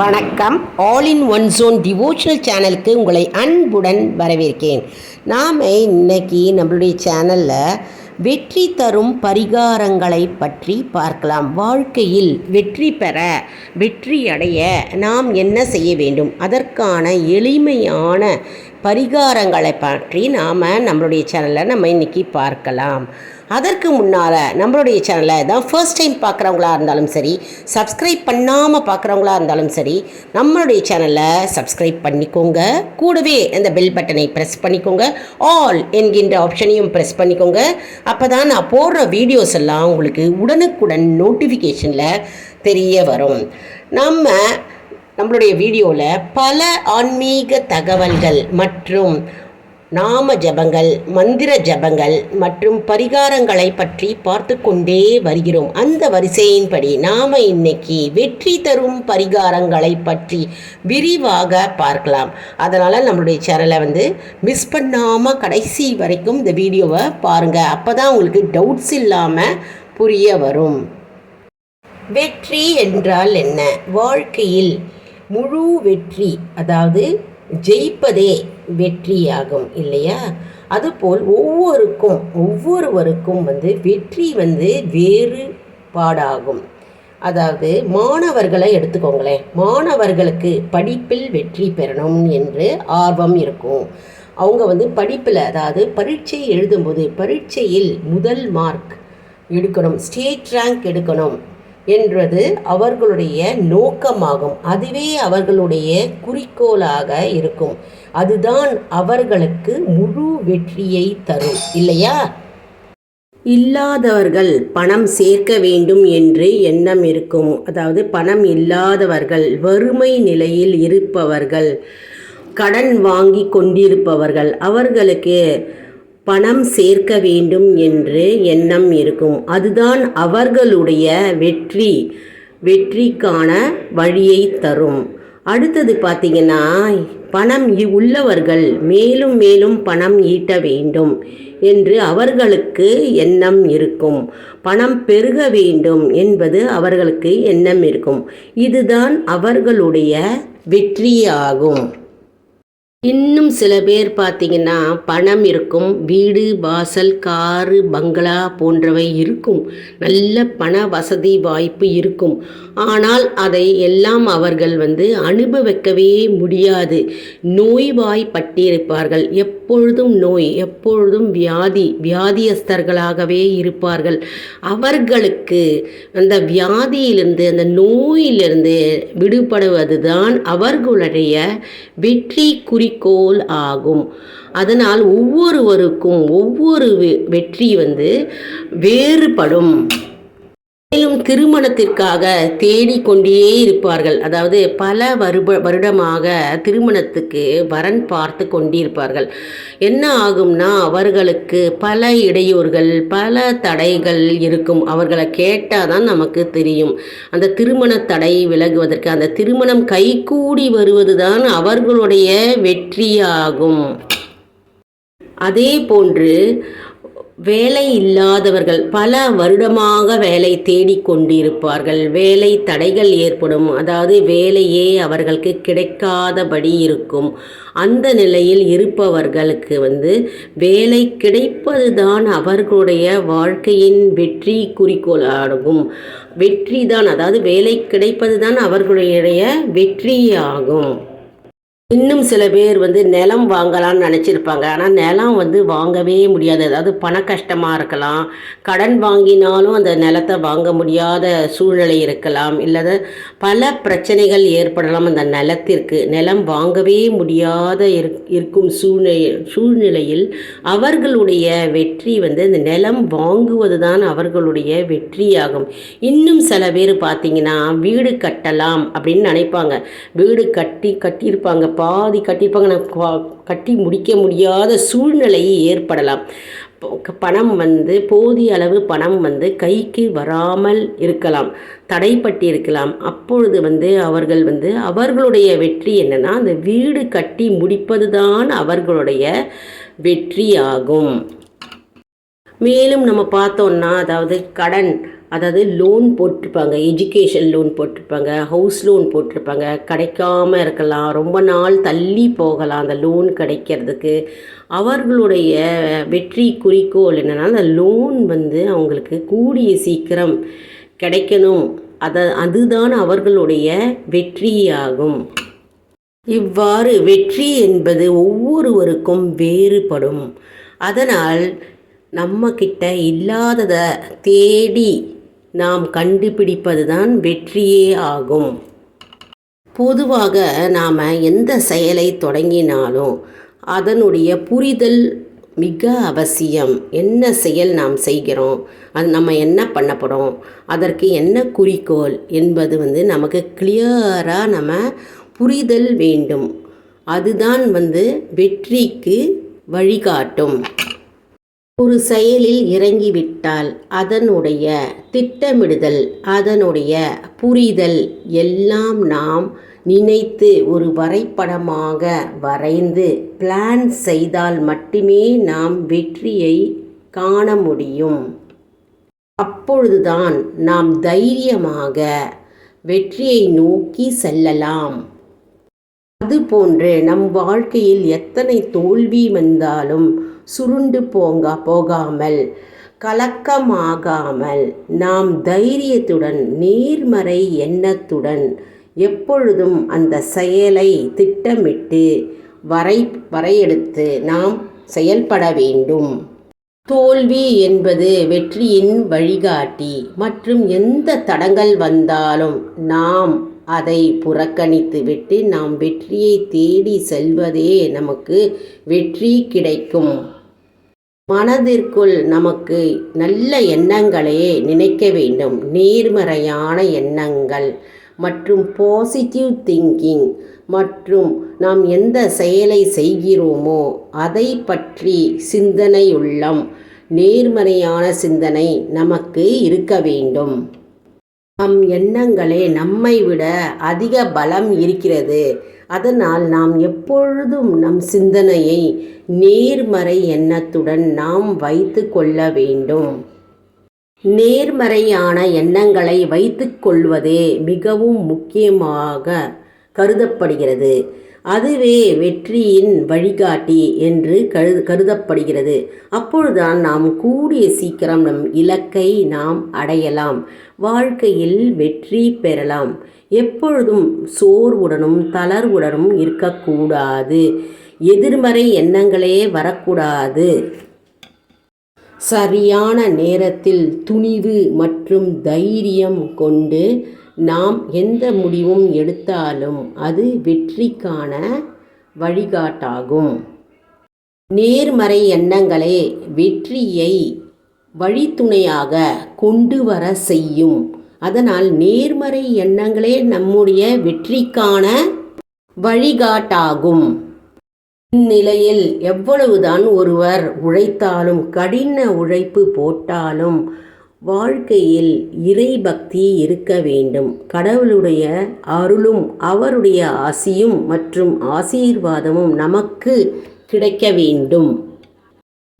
வணக்கம். All in one zone devotional சேனலுக்கு உங்களை அன்புடன் வரவேற்கிறேன் நாம் இன்னைக்கு நம்மளுடைய சேனலில் வெற்றி தரும் பரிகாரங்களை பற்றி பார்க்கலாம். வாழ்க்கையில் வெற்றி பெற வெற்றி அடைய நாம் என்ன செய்ய வேண்டும்? அதற்கான எளிமையான பரிகாரங்களை பற்றி நாம் நம்மளுடைய சேனலில் நம்ம இன்றைக்கி பார்க்கலாம். அதற்கு முன்னால் நம்மளுடைய சேனலை தான் ஃபர்ஸ்ட் டைம் பார்க்குறவங்களா இருந்தாலும் சரி சப்ஸ்கிரைப் பண்ணாமல் பார்க்குறவங்களா இருந்தாலும் சரி நம்மளுடைய சேனலை சப்ஸ்கிரைப் பண்ணிக்கோங்க. கூடவே அந்த பெல் பட்டனை ப்ரெஸ் பண்ணிக்கோங்க. ஆல் என்கின்ற ஆப்ஷனையும் ப்ரெஸ் பண்ணிக்கோங்க. அப்போ தான் நான் போடுற வீடியோஸ் எல்லாம் உங்களுக்கு உடனுக்குடன் நோட்டிஃபிகேஷனில் தெரிய வரும். நம்ம நம்மளுடைய வீடியோவில் பல ஆன்மீக தகவல்கள் மற்றும் நாம ஜபங்கள் மந்திர ஜபங்கள் மற்றும் பரிகாரங்களை பற்றி பார்த்து கொண்டே வருகிறோம். அந்த வரிசையின்படி நாம் இன்னைக்கு வெற்றி தரும் பரிகாரங்களை பற்றி விரிவாக பார்க்கலாம். அதனால் நம்மளுடைய சேனலை வந்து மிஸ் பண்ணாமல் கடைசி வரைக்கும் இந்த வீடியோவை பாருங்கள் அப்போ தான் உங்களுக்கு டவுட்ஸ் இல்லாமல் புரிய வரும். வெற்றி என்றால் என்ன? வாழ்க்கையில் முழு வெற்றி அதாவது ஜெயிப்பதே வெற்றியாகும் இல்லையா? அதுபோல் ஒவ்வொருக்கும் ஒவ்வொருவருக்கும் வந்து வெற்றி வந்து வேறுபாடாகும். அதாவது மாணவர்களை எடுத்துக்கோங்களேன். மாணவர்களுக்கு படிப்பில் வெற்றி பெறணும் என்று ஆர்வம் இருக்கும். அவங்க வந்து படிப்பில் அதாவது பரீட்சை எழுதும்போது பரீட்சையில் முதல் மார்க் எடுக்கணும் ஸ்டேட் ரேங்க் எடுக்கணும். என்றது அவர்களுடைய நோக்கமாகும். அதுவே அவர்களுடைய குறிக்கோளாக இருக்கும். அதுதான் அவர்களுக்கு முழு வெற்றியை தரும். இல்லையா? இல்லாதவர்கள் பணம் சேர்க்க வேண்டும் என்று எண்ணம் இருக்கும். அதாவது பணம் இல்லாதவர்கள் வறுமை நிலையில் இருப்பவர்கள் கடன் வாங்கி கொண்டிருப்பவர்கள் அவர்களுக்கு பணம் சேர்க்க வேண்டும் என்று எண்ணம் இருக்கும். அதுதான் அவர்களுடைய வெற்றி. வெற்றிக்கான வழியை தரும். அடுத்தது பார்த்தீங்கன்னா பணம் உள்ளவர்கள் மேலும் மேலும் பணம் ஈட்ட வேண்டும் என்று அவர்களுக்கு எண்ணம் இருக்கும். பணம் பெருக வேண்டும் என்பது அவர்களுக்கு எண்ணம் இருக்கும். இதுதான் அவர்களுடைய வெற்றியாகும். இன்னும் சில பேர் பார்த்தீங்கன்னா பணம் இருக்கும் வீடு வாசல் காரு பங்களா போன்றவை இருக்கும். நல்ல பண வசதி வாய்ப்பு இருக்கும். ஆனால் அதை எல்லாம் அவர்கள் வந்து அனுபவிக்கவே முடியாது. நோய்வாய்ப்பட்டிருப்பார்கள். எப்பொழுதும் நோய் எப்பொழுதும் வியாதி வியாதியஸ்தர்களாகவே இருப்பார்கள். அவர்களுக்கு அந்த வியாதியிலிருந்து அந்த நோயிலிருந்து விடுபடுவது தான் அவர்களுடைய வெற்றி குறிக்கோள் ஆகும். அதனால் ஒவ்வொருவருக்கும் ஒவ்வொரு வெ- வெற்றி வந்து வேறுபடும். மேலும் திருமணத்திற்காக தேடிக்கொண்டே இருப்பார்கள். அதாவது பல வருப வருடமாக திருமணத்துக்கு வரன் பார்த்து கொண்டிருப்பார்கள். என்ன ஆகும்னா அவர்களுக்கு பல இடையூறுகள் பல தடைகள் இருக்கும். அவர்களை கேட்டால் தான் நமக்கு தெரியும். அந்த திருமண தடை விலகுவதற்கு அந்த திருமணம் கைகூடி வருவது தான் அவர்களுடைய வெற்றியாகும். அதே போன்று வேலை இல்லாதவர்கள் பல வருடமாக வேலை தேடிக்கொண்டிருப்பார்கள் வேலை தடைகள் ஏற்படும். அதாவது வேலையே அவர்களுக்கு கிடைக்காதபடி இருக்கும். அந்த நிலையில் இருப்பவர்களுக்கு வந்து வேலை கிடைப்பது தான் அவர்களுடைய வாழ்க்கையின் வெற்றி குறிக்கோளாகும். வெற்றி தான் அதாவது வேலை கிடைப்பது தான் அவர்களுடைய வெற்றியாகும். இன்னும் சில பேர் வந்து நிலம் வாங்கலாம்னு நினச்சிருப்பாங்க. ஆனால் நிலம் வந்து வாங்கவே முடியாது. அதாவது பண கஷ்டமாக இருக்கலாம். கடன் வாங்கினாலும் அந்த நிலத்தை வாங்க முடியாத சூழ்நிலை இருக்கலாம். இல்லது பல பிரச்சனைகள் ஏற்படலாம் அந்த நிலத்திற்கு. நிலம் வாங்கவே முடியாத இருக்கும் சூழ்நிலை சூழ்நிலையில் அவர்களுடைய வெற்றி வந்து இந்த நிலம் வாங்குவது தான் அவர்களுடைய வெற்றியாகும். இன்னும் சில பேர் பார்த்தீங்கன்னா வீடு கட்டலாம் அப்படின்னு நினைப்பாங்க. வீடு கட்டி கட்டியிருப்பாங்க. பாதி கட்டியிருப்பாங்க. நான் கட்டி முடிக்க முடியாத சூழ்நிலை ஏற்படலாம். பணம் வந்து போதிய அளவு பணம் வந்து கைக்கு வராமல் இருக்கலாம் தடைப்பட்டு இருக்கலாம். அப்பொழுது வந்து அவர்கள் வந்து அவர்களுடைய வெற்றி என்னென்னா அந்த வீடு கட்டி முடிப்பது தான் அவர்களுடைய வெற்றியாகும். மேலும் நம்ம பார்த்தோம்னா அதாவது கடன் அதாவது லோன் போட்டிருப்பாங்க எஜுகேஷன் லோன் போட்டிருப்பாங்க ஹவுஸ் லோன் போட்டிருப்பாங்க கிடைக்காம இருக்கலாம் ரொம்ப நாள் தள்ளி போகலாம் அந்த லோன் கிடைக்கிறதுக்கு. அவர்களுடைய வெற்றி குறிக்கோள் என்னென்னா அந்த லோன் வந்து அவங்களுக்கு கூடிய சீக்கிரம் கிடைக்கணும். அதை அதுதான் அவர்களுடைய வெற்றியாகும். இவ்வாறு வெற்றி என்பது ஒவ்வொருவருக்கும் வேறுபடும். அதனால் நம்மக்கிட்ட இல்லாததை தேடி நாம் கண்டுபிடிப்பது தான் வெற்றியே ஆகும். பொதுவாக நாம் எந்த செயலை தொடங்கினாலும் அதனுடைய புரிதல் மிக அவசியம். என்ன செயல் நாம் செய்கிறோம்? அது நம்ம என்ன பண்ண போகிறோம் அதற்கு என்ன குறிக்கோள்? என்பது வந்து நமக்கு கிளியராக நம்ம புரிதல் வேண்டும். அதுதான் வந்து வெற்றிக்கு வழிகாட்டும். ஒரு செயலில் இறங்கிவிட்டால் அதனுடைய திட்டமிடுதல் அதனுடைய புரிதல் எல்லாம் நாம் நினைத்து ஒரு வரைபடமாக வரைந்து பிளான் செய்தால் மட்டுமே நாம் வெற்றியை காண முடியும். அப்பொழுதுதான் நாம் தைரியமாக வெற்றியை நோக்கி செல்லலாம். அதுபோன்று நம் வாழ்க்கையில் எத்தனை தோல்வி வந்தாலும் சுருண்டு போங்க போகாமல் கலக்கமாகாமல் நாம் தைரியத்துடன் நேர்மறை எண்ணத்துடன் எப்பொழுதும் அந்த செயலை திட்டமிட்டு வரை வரையெடுத்து நாம் செயல்பட வேண்டும். தோல்வி என்பது வெற்றியின் வழிகாட்டி. மற்றும் எந்த தடங்கள் வந்தாலும் நாம் அதை புறக்கணித்துவிட்டு நாம் வெற்றியை தேடி செல்வதே நமக்கு வெற்றி கிடைக்கும். மனதிற்குள் நமக்கு நல்ல எண்ணங்களே நினைக்க வேண்டும். நேர்மறையான எண்ணங்கள் மற்றும் பாசிட்டிவ் திங்கிங் மற்றும் நாம் எந்த செயலை செய்கிறோமோ அதை பற்றி சிந்தனையுள்ளம் நேர்மறையான சிந்தனை நமக்கு இருக்க வேண்டும். நம் எண்ணங்களே நம்மை விட அதிக பலம் இருக்கிறது. அதனால் நாம் எப்பொழுதும் நம் சிந்தனையை நேர்மறை எண்ணத்துடன் நாம் வைத்து கொள்ள வேண்டும். நேர்மறையான எண்ணங்களை வைத்து கொள்வதே மிகவும் முக்கியமாக கருதப்படுகிறது. அதுவே வெற்றியின் வழிகாட்டி என்று கரு கருதப்படுகிறது. அப்பொழுதுதான் நாம் கூடிய சீக்கிரம் நம் இலக்கை நாம் அடையலாம். வாழ்க்கையில் வெற்றி பெறலாம். எப்பொழுதும் சோர்வுடனும் தளர்வுடனும் இருக்கக்கூடாது. எதிர்மறை எண்ணங்களே வரக்கூடாது. சரியான நேரத்தில் துணிவு மற்றும் தைரியம் கொண்டு நாம் எந்த முடிவும் எடுத்தாலும் அது வெற்றிக்கான வழிகாட்டாகும். நேர்மறை எண்ணங்களே வெற்றியை வழித்துணையாக கொண்டு வர செய்யும். அதனால் நேர்மறை எண்ணங்களே நம்முடைய வெற்றிக்கான வழிகாட்டாகும். இந்நிலையில் எவ்வளவுதான் ஒருவர் உழைத்தாலும் கடின உழைப்பு போட்டாலும் வாழ்க்கையில் இறைபக்தி இருக்க வேண்டும். கடவுளுடைய அருளும் அவருடைய ஆசியும் மற்றும் ஆசீர்வாதமும் நமக்கு கிடைக்க வேண்டும்.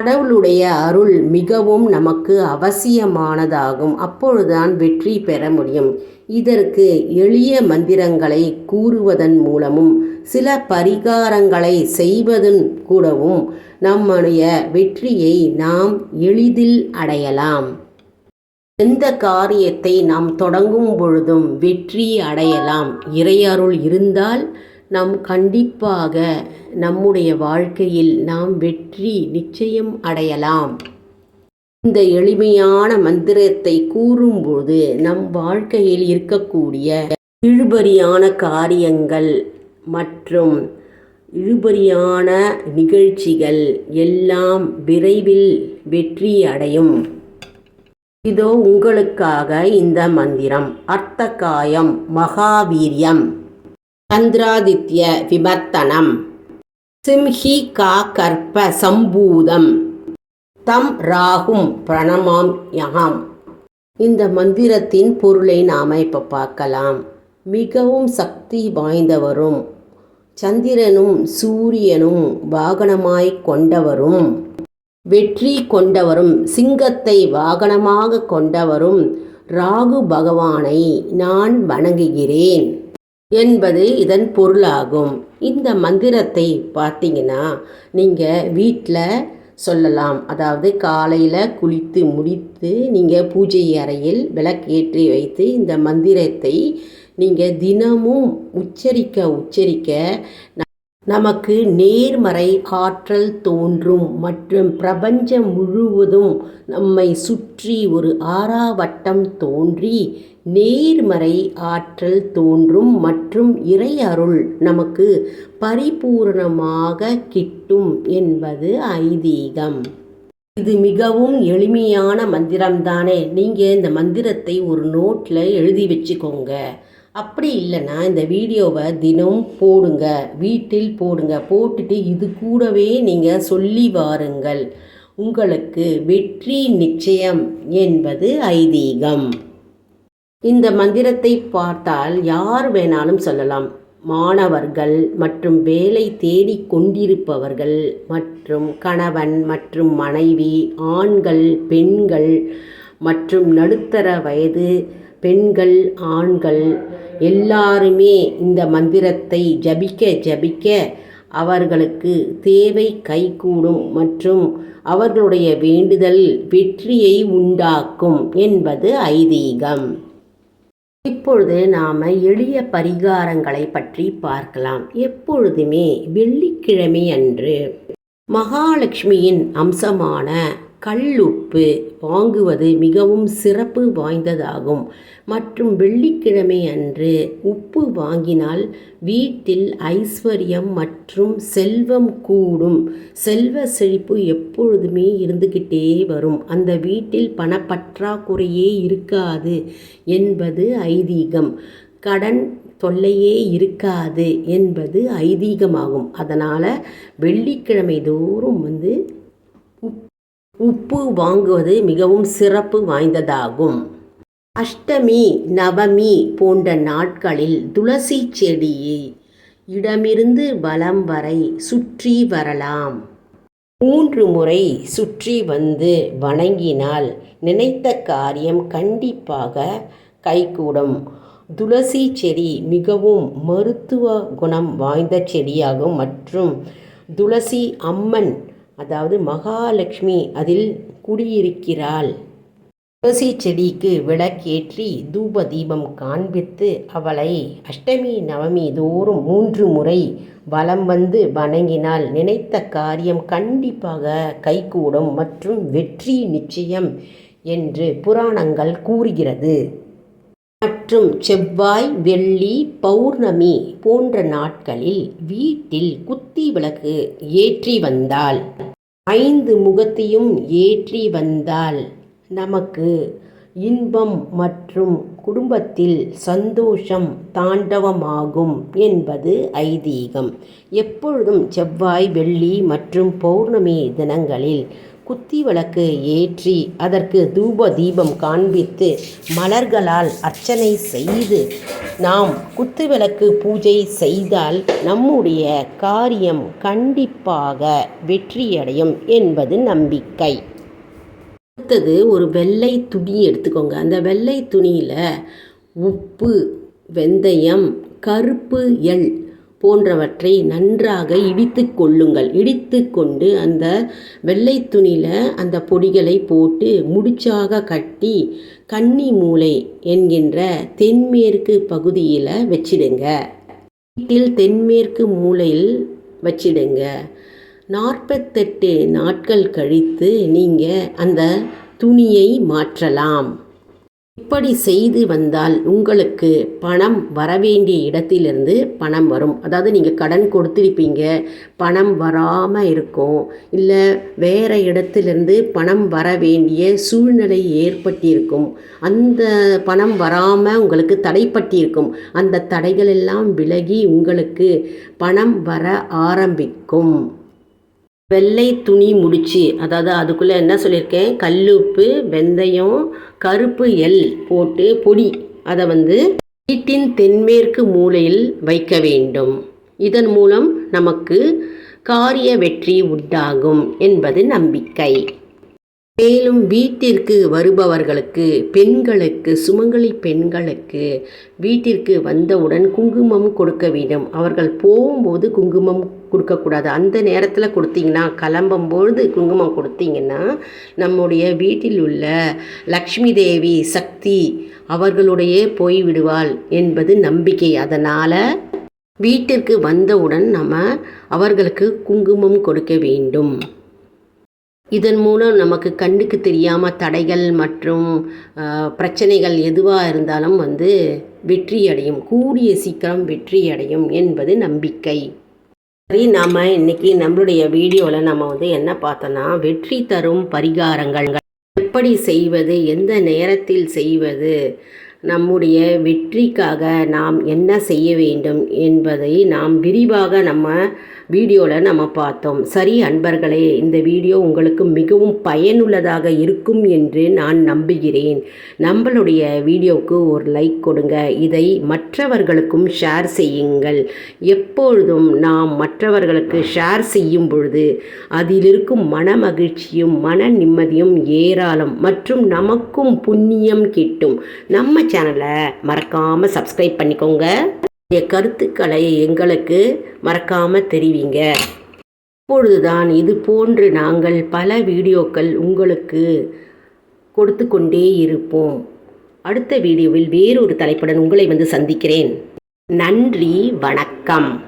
கடவுளுடைய அருள் மிகவும் நமக்கு அவசியமானதாகும். அப்பொழுதுதான் வெற்றி பெற முடியும். இதற்கு எளிய மந்திரங்களை கூறுவதன் மூலமும் சில பரிகாரங்களை செய்வதன் கூடவும் நம்முடைய வெற்றியை நாம் எளிதில் அடையலாம். எந்த காரியத்தை நாம் தொடங்கும் பொழுதும் வெற்றி அடையலாம். இறையருள் இருந்தால் நாம் கண்டிப்பாக நம்முடைய வாழ்க்கையில் நாம் வெற்றி நிச்சயம் அடையலாம். இந்த எளிமையான மந்திரத்தை கூறும்போது நம் வாழ்க்கையில் இருக்கக்கூடிய இழுபறியான காரியங்கள் மற்றும் இழுபறியான நிகழ்ச்சிகள் எல்லாம் விரைவில் வெற்றி அடையும். இதோ உங்களுக்காக இந்த மந்திரம். அர்த்தகாயம் மகாவீரியம். சந்திராதித்ய விமர்த்தனம் சிம்ஹி கா கற்ப சம்பூதம். தம் ராகும் பிரணமாம் யகாம் இந்த மந்திரத்தின் பொருளை நாம் இப்போ பார்க்கலாம். மிகவும் சக்தி வாய்ந்தவரும் சந்திரனும் சூரியனும் வாகனமாய் கொண்டவரும் வெற்றி கொண்டவரும் சிங்கத்தை வாகனமாக கொண்டவரும் ராகு பகவானை நான் வணங்குகிறேன். என்பது இதன் பொருளாகும். இந்த மந்திரத்தை பார்த்தீங்கன்னா நீங்கள் வீட்டில் சொல்லலாம். அதாவது காலையில் குளித்து முடித்து நீங்கள் பூஜை அறையில் விளக்கேற்றி வைத்து இந்த மந்திரத்தை நீங்கள் தினமும் உச்சரிக்க உச்சரிக்க நமக்கு நேர்மறை ஆற்றல் தோன்றும். மற்றும் பிரபஞ்சம் முழுவதும் நம்மை சுற்றி ஒரு ஆறாவட்டம் தோன்றி நேர்மறை ஆற்றல் தோன்றும் மற்றும் இறை அருள் நமக்கு பரிபூரணமாக கிட்டும் என்பது ஐதீகம். இது மிகவும் எளிமையான மந்திரம்தானே? நீங்கள் இந்த மந்திரத்தை ஒரு நோட்டில் எழுதி வச்சுக்கோங்க. அப்படி இல்லைன்னா இந்த வீடியோவை தினம் போடுங்க. வீட்டில் போடுங்க. போட்டுட்டு இது கூடவே நீங்கள் சொல்லி வாருங்கள். உங்களுக்கு வெற்றி நிச்சயம் என்பது ஐதீகம். இந்த மந்திரத்தை பார்த்தால் யார் வேணாலும் சொல்லலாம். மாணவர்கள் மற்றும் வேலை தேடிக் கொண்டிருப்பவர்கள் மற்றும் கணவன் மற்றும் மனைவி ஆண்கள் பெண்கள் மற்றும் நடுத்தர வயது பெண்கள் ஆண்கள் எல்லாருமே இந்த மந்திரத்தை ஜபிக்க ஜபிக்க அவர்களுக்கு தேவை கைகூடும் மற்றும் அவர்களுடைய வேண்டுதல் வெற்றியை உண்டாக்கும் என்பது ஐதீகம். இப்பொழுது நாம் எளிய பரிகாரங்களை பற்றி பார்க்கலாம். எப்பொழுதுமே வெள்ளிக்கிழமை அன்று மகாலட்சுமியின் அம்சமான கல்லுப்பு வாங்குவது மிகவும் சிறப்பு வாய்ந்ததாகும். மற்றும் வெள்ளிக்கிழமை அன்று உப்பு வாங்கினால் வீட்டில் ஐஸ்வர்யம் மற்றும் செல்வம் கூடும். செல்வ செழிப்பு எப்பொழுதுமே இருந்துக்கிட்டே வரும். அந்த வீட்டில் பணப்பற்றாக்குறையே இருக்காது என்பது ஐதீகம். கடன் தொல்லையே இருக்காது என்பது ஐதீகமாகும். அதனால் வெள்ளிக்கிழமை தோறும் வந்து உப்பு வாங்குவது மிகவும் சிறப்பு வாய்ந்ததாகும். அஷ்டமி நவமி போன்ற நாட்களில் துளசி செடியை இடமிருந்து வலம் வரை சுற்றி வரலாம். மூன்று முறை சுற்றி வந்து வணங்கினால் நினைத்த காரியம் கண்டிப்பாக கைகூடும். துளசி செடி மிகவும் மருத்துவ குணம் வாய்ந்த செடியாகும் மற்றும் துளசி அம்மன் அதாவது மகாலட்சுமி அதில் குடியிருக்கிறாள். துளசி செடிக்கு விளக்கேற்றி தூப தீபம் காண்பித்து அவளை அஷ்டமி நவமி தோறும் மூன்று முறை வலம் வந்து வணங்கினால் நினைத்த காரியம் கண்டிப்பாக கைகூடும் மற்றும் வெற்றி நிச்சயம் என்று புராணங்கள் கூறுகிறது. மற்றும் செவ்வாய் வெள்ளி பௌர்ணமி போன்ற நாட்களில் வீட்டில் குத்தி விளக்கு ஏற்றி வந்தால் ஐந்து முகத்தையும் ஏற்றி வந்தால் நமக்கு இன்பம் மற்றும் குடும்பத்தில் சந்தோஷம் தாண்டவமாகும் என்பது ஐதீகம். எப்பொழுதும் செவ்வாய் வெள்ளி மற்றும் பௌர்ணமி தினங்களில் குத்தி விளக்கு ஏற்றி அதற்கு தூப தீபம் காண்பித்து மலர்களால் அர்ச்சனை செய்து நாம் குத்து விளக்கு பூஜை செய்தால் நம்முடைய காரியம் கண்டிப்பாக வெற்றியடையும் என்பது நம்பிக்கை. அடுத்தது ஒரு வெள்ளை துணி எடுத்துக்கோங்க. அந்த வெள்ளை துணியில் உப்பு வெந்தயம் கருப்பு எள் போன்றவற்றை நன்றாக இடித்து கொள்ளுங்கள். இடித்து கொண்டு அந்த வெள்ளை துணியில் அந்த பொடிகளை போட்டு முடிச்சாக கட்டி கன்னி மூளை என்கின்ற தென்மேற்கு பகுதியில் வச்சிடுங்க. வீட்டில் தென்மேற்கு மூலையில் வச்சிடுங்க. நாற்பத்தெட்டு நாட்கள் கழித்து நீங்கள் அந்த துணியை மாற்றலாம். இப்படி செய்து வந்தால் உங்களுக்கு பணம் வரவேண்டிய இடத்திலிருந்து பணம் வரும். அதாவது நீங்கள் கடன் கொடுத்துருப்பீங்க பணம் வராமல் இருக்கும். இல்லை வேறு இடத்துலேருந்து பணம் வர வேண்டிய சூழ்நிலை ஏற்பட்டிருக்கும். அந்த பணம் வராமல் உங்களுக்கு தடைப்பட்டிருக்கும். அந்த தடைகள் எல்லாம் விலகி உங்களுக்கு பணம் வர ஆரம்பிக்கும். வெள்ளை துணி முடிச்சு அதாவது அதுக்குள்ளே என்ன சொல்லியிருக்கேன்? கல்லுப்பு வெந்தயம் கருப்பு எல் போட்டு பொடி. அதை வந்து வீட்டின் தென்மேற்கு மூலையில் வைக்க வேண்டும். இதன் மூலம் நமக்கு காரிய வெற்றி உண்டாகும் என்பது நம்பிக்கை. மேலும் வீட்டிற்கு வருபவர்களுக்கு பெண்களுக்கு சுமங்கலி பெண்களுக்கு வீட்டிற்கு வந்தவுடன் குங்குமம் கொடுக்க வேண்டும். அவர்கள் போகும்போது குங்குமம் கொடுக்கக்கூடாது. அந்த நேரத்தில் கொடுத்தீங்கன்னா கிளம்பும்பொழுது குங்குமம் கொடுத்தீங்கன்னா நம்முடைய வீட்டில் உள்ள லக்ஷ்மி தேவி சக்தி அவர்களுடைய போய்விடுவாள் என்பது நம்பிக்கை. அதனால் வீட்டிற்கு வந்தவுடன் நம்ம அவர்களுக்கு குங்குமம் கொடுக்க வேண்டும். இதன் மூலம் நமக்கு கண்ணுக்கு தெரியாமல் தடைகள் மற்றும் பிரச்சனைகள் எதுவாக இருந்தாலும் வந்து வெற்றி அடையும் கூடிய சீக்கிரம் வெற்றி அடையும் என்பது நம்பிக்கை. சரி நாம் இன்னைக்கு நம்மளுடைய வீடியோவில் நம்ம வந்து என்ன பார்த்தோன்னா வெற்றி தரும் பரிகாரங்கள். எப்படி செய்வது எந்த நேரத்தில் செய்வது நம்முடைய வெற்றிக்காக நாம் என்ன செய்ய வேண்டும் என்பதை நாம் விரிவாக நம்ம வீடியோவில் நம்ம பார்த்தோம். சரி அன்பர்களே இந்த வீடியோ உங்களுக்கு மிகவும் பயனுள்ளதாக இருக்கும் என்று நான் நம்புகிறேன். நம்மளுடைய வீடியோவுக்கு ஒரு லைக் கொடுங்க. இதை மற்றவர்களுக்கும் ஷேர் செய்யுங்கள். எப்பொழுதும் நாம் மற்றவர்களுக்கு ஷேர் செய்யும் பொழுது அதில் இருக்கும் மன மகிழ்ச்சியும் மன நிம்மதியும் ஏராளம் மற்றும் நமக்கும் புண்ணியம் கிட்டும். நம்ம சேனலை மறக்காமல் சப்ஸ்கிரைப் பண்ணிக்கோங்க. கருத்துக்களை எங்களுக்கு மறக்காமல் தெரிவிங்க. இப்பொழுதுதான் இது போன்று நாங்கள் பல வீடியோக்கள் உங்களுக்கு கொடுத்து கொண்டே இருப்போம். அடுத்த வீடியோவில் வேறொரு தலைப்புடன் உங்களை வந்து சந்திக்கிறேன். நன்றி வணக்கம்.